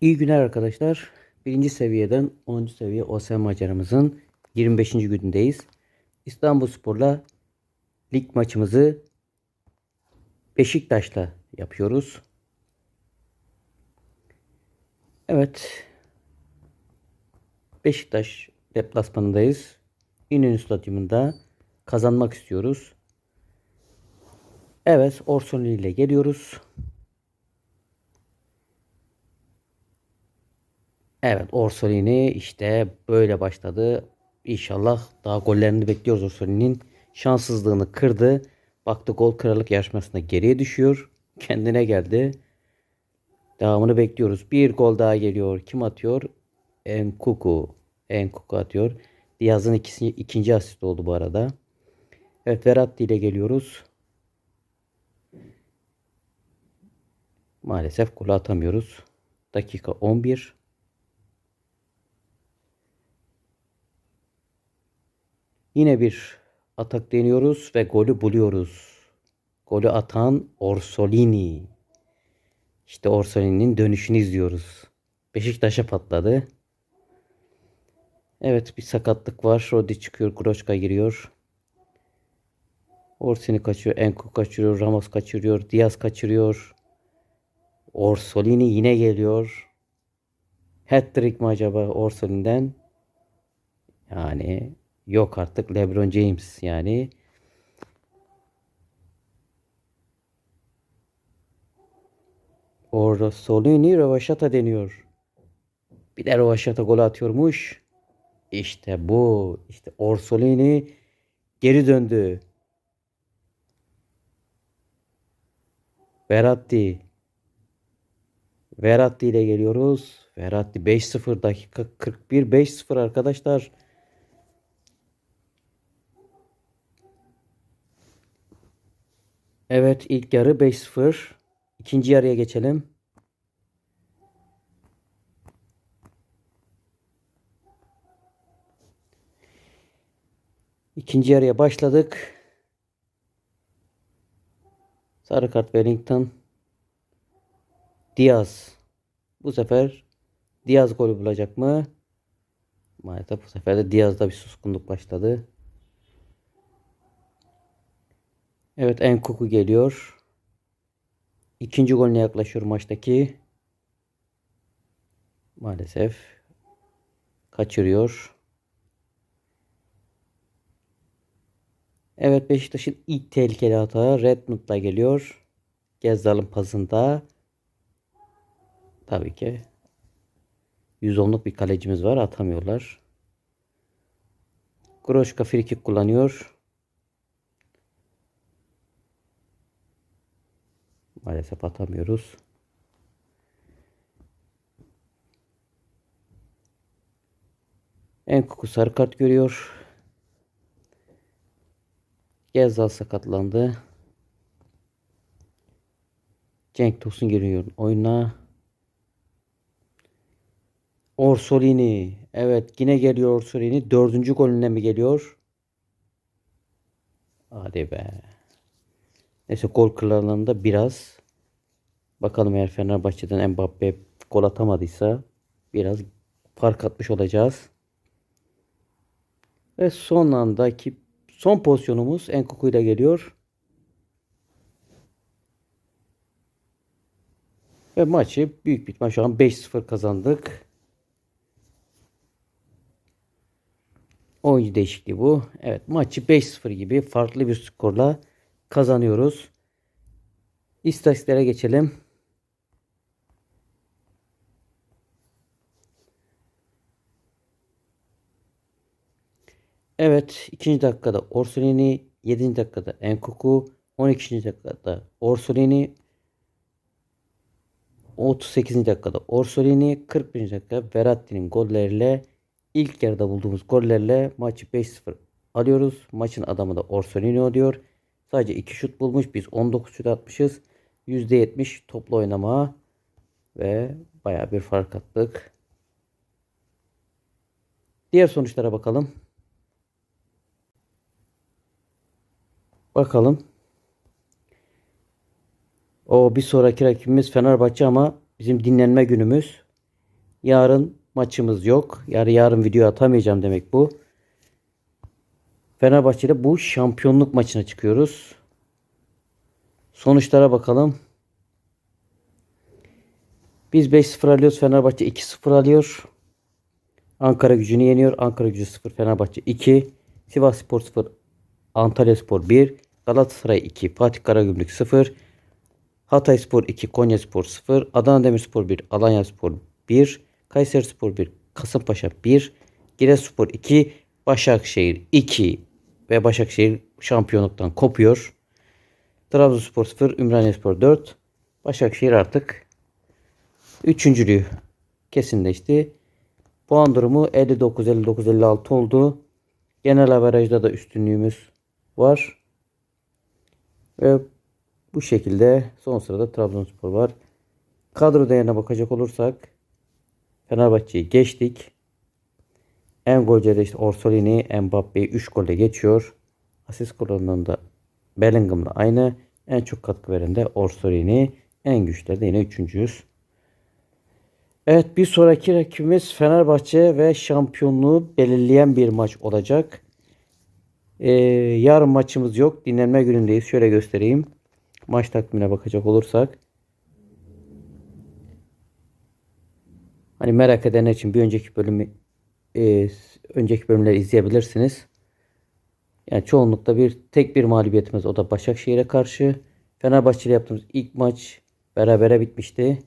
İyi günler arkadaşlar. Birinci seviyeden 10. seviye OSM maceramızın 25. günündeyiz. İstanbul Spor'la lig maçımızı Beşiktaş'la yapıyoruz. Evet. Beşiktaş deplasmanındayız. İnönü Stadyumunda kazanmak istiyoruz. Evet, Orson ile geliyoruz. Evet Orsolini işte böyle başladı. İnşallah daha gollerini bekliyoruz Orsolini'nin. Şanssızlığını kırdı. Baktı gol kralık yarışmasında geriye düşüyor. Kendine geldi. Devamını bekliyoruz. Bir gol daha geliyor. Kim atıyor? Enkuku. Enkuku atıyor. Diaz'ın ikisi, ikinci asist oldu bu arada. Evet Verratti ile geliyoruz. Maalesef gol atamıyoruz. Dakika 11. Yine bir atak deniyoruz ve golü buluyoruz. Golü atan Orsolini. İşte Orsolini'nin dönüşünü izliyoruz. Beşiktaş'a patladı. Evet bir sakatlık var. Rodi çıkıyor. Groşka giriyor. Orsini kaçırıyor. Enku kaçırıyor. Ramos kaçırıyor. Diaz kaçırıyor. Orsolini yine geliyor. Hat-trick mi acaba Orsolini'den? Yani Yok artık LeBron James yani. Orada Solini Rövaşata deniyor. Bir de Rövaşata gol atıyormuş. İşte bu. İşte Orsolini geri döndü. Verratti. Verratti ile geliyoruz. Verratti 5-0 dakika 41 5-0 arkadaşlar. Evet ilk yarı 5-0. İkinci yarıya geçelim. İkinci yarıya başladık. Sarı kart Wellington. Diaz. Bu sefer Diaz golü bulacak mı? Maalesef bu sefer de Diaz'da bir suskunluk başladı. Evet Enkuku geliyor. İkinci golüne yaklaşıyor maçtaki. Maalesef kaçırıyor. Evet Beşiktaş'ın ilk tehlikeli hata Redmond'la geliyor. Gezdal'ın pasında. Tabii ki 110'luk bir kalecimiz var. Atamıyorlar. Groşka frikik kullanıyor. Maalesef atamıyoruz. Enkuku sarı kart görüyor. Gezzal sakatlandı. Cenk Tosun giriyor oyuna. Orsolini. Evet yine geliyor Orsolini. Dördüncü golüne mi geliyor? Hadi be. Neyse gol krallarında biraz bakalım eğer Fenerbahçe'den Mbappe gol atamadıysa biraz fark atmış olacağız. Ve son andaki son pozisyonumuz Enkuku ile geliyor. Ve maçı büyük bir maç şu an 5-0 kazandık. Oyuncu değişikliği bu. Evet maçı 5-0 gibi farklı bir skorla kazanıyoruz. İstatistiklere geçelim. Evet, ikinci dakikada Orsolini, 7. dakikada Enkuku, 12. dakikada Orsolini, 38. dakikada Orsolini, 41. dakika Verratti'nin golleriyle ilk yarıda bulduğumuz gollerle maçı 5-0 alıyoruz. Maçın adamı da Orsolini oluyor. Sadece 2 şut bulmuş. Biz 19 şut atmışız. %70 toplu oynama ve baya bir fark attık. Diğer sonuçlara bakalım. Bakalım. O bir sonraki rakibimiz Fenerbahçe ama bizim dinlenme günümüz. Yarın maçımız yok. Yani yarın video atamayacağım demek bu. Fenerbahçe ile bu şampiyonluk maçına çıkıyoruz. Sonuçlara bakalım. Biz 5-0 alıyoruz. Fenerbahçe 2-0 alıyor. Ankara gücünü yeniyor. Ankara gücü 0. Fenerbahçe 2. Sivas Spor 0. Antalya Spor 1. Galatasaray 2. Fatih Karagümrük 0. Hatay Spor 2. Konya Spor 0. Adana Demirspor 1. Alanya Spor 1. Kayseri Spor 1. Kasımpaşa 1. Giresunspor 2. Başakşehir 2. Ve Başakşehir şampiyonluktan kopuyor. Trabzonspor 0. Ümraniyespor 4. Başakşehir artık Üçüncülüğü kesinleşti. Puan durumu 59-59-56 oldu. Genel averajda da üstünlüğümüz var. Ve bu şekilde son sırada Trabzonspor var. Kadro değerine bakacak olursak Fenerbahçe'yi geçtik. En golcüde işte Orsolini, Mbappe'yi 3 golle geçiyor. Asist golünden de Bellingham'la aynı. En çok katkı veren de Orsolini. En güçlerde yine üçüncüyüz. Evet bir sonraki rakibimiz Fenerbahçe ve şampiyonluğu belirleyen bir maç olacak. Ee, yarın maçımız yok. Dinlenme günündeyiz. Şöyle göstereyim. Maç takvimine bakacak olursak. Hani merak edenler için bir önceki bölümü e, önceki bölümleri izleyebilirsiniz. Yani çoğunlukta bir tek bir mağlubiyetimiz o da Başakşehir'e karşı. Fenerbahçe ile yaptığımız ilk maç berabere bitmişti.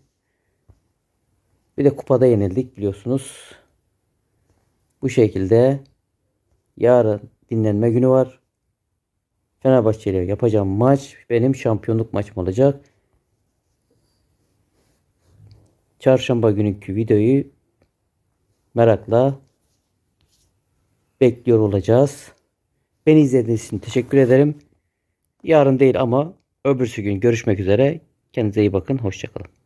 Bir de kupada yenildik biliyorsunuz. Bu şekilde yarın dinlenme günü var. Fenerbahçe ile yapacağım maç benim şampiyonluk maçım olacak. Çarşamba günkü videoyu merakla bekliyor olacağız. Beni izlediğiniz için teşekkür ederim. Yarın değil ama öbürsü gün görüşmek üzere. Kendinize iyi bakın. Hoşçakalın.